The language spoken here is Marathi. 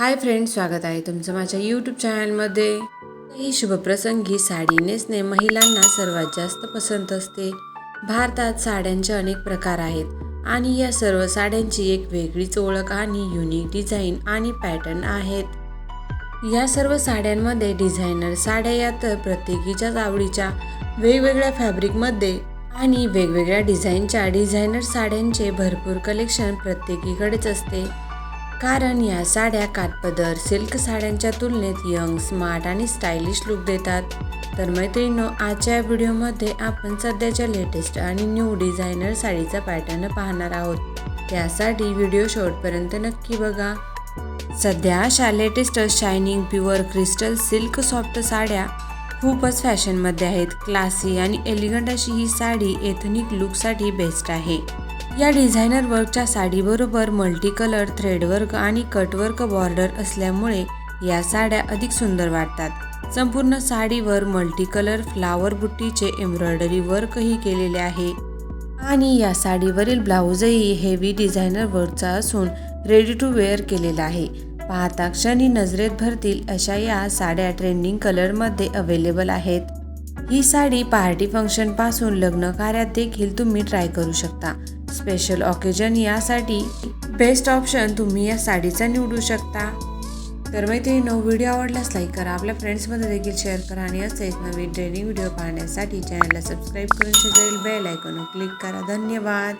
हाय फ्रेंड स्वागत आहे तुमचं माझ्या यूट्यूब चॅनलमध्ये. ही शुभप्रसंगी साडी नेसणे महिलांना सर्वात जास्त पसंत असते. भारतात साड्यांचे अनेक प्रकार आहेत आणि या सर्व साड्यांची एक वेगळीच ओळख आणि युनिक डिझाईन आणि पॅटर्न आहेत. या सर्व साड्यांमध्ये डिझायनर साड्या या तर प्रत्येकीच्याच आवडीच्या वेगवेगळ्या फॅब्रिकमध्ये आणि वेगवेगळ्या डिझाईनच्या डिझायनर साड्यांचे भरपूर कलेक्शन प्रत्येकीकडेच असते. कारण या साड्या काटपदर सिल्क साड्यांच्या तुलनेत यंग स्मार्ट आणि स्टायलिश लुक देतात. तर मैत्रिणींनो आजच्या व्हिडिओमध्ये आपण सध्याच्या लेटेस्ट आणि न्यू डिझायनर साडीचा पॅटर्न पाहणार आहोत. त्यासाठी व्हिडिओ शेवटपर्यंत नक्की बघा. सध्या अशा latest shining pure crystal silk soft साड्या खूपच फॅशनमध्ये आहेत. क्लासी आणि एलिगंट अशी ही साडी एथनिक लुकसाठी बेस्ट आहे. या डिझायनर वर्कच्या साडीबरोबर मल्टी कलर आणि कटवर्क बॉर्डर असल्यामुळे या साड्या अधिक सुंदर वाटतात. संपूर्ण साडीवर मल्टी कलर फ्लावर बुट्टीचे एम्ब्रॉयडरी वर्कही केलेले आहे. आणि या साडीवरील ब्लाऊजही हेवी डिझायनर वर्कचा असून रेडी टू वेअर केलेला आहे. पाहता क्षणी नजरेत भरतील अशा या साड्या ट्रेंडिंग कलरमध्ये अवेलेबल आहेत. ही साडी पार्टी फंक्शनपासून लग्न कार्यात देखील तुम्ही ट्राय करू शकता. स्पेशल ऑकेजन यासाठी बेस्ट ऑप्शन तुम्ही या साडीचा निवडू शकता. तर मैत्रिणींनो व्हिडिओ आवडल्यास लाईक करा आपल्या फ्रेंड्समध्ये देखील शेअर करा आणि असेच नवीन ट्रेनिंग व्हिडिओ पाहण्यासाठी चॅनलला सबस्क्राईब करून शेजारील बेल आयकॉन क्लिक करा. धन्यवाद.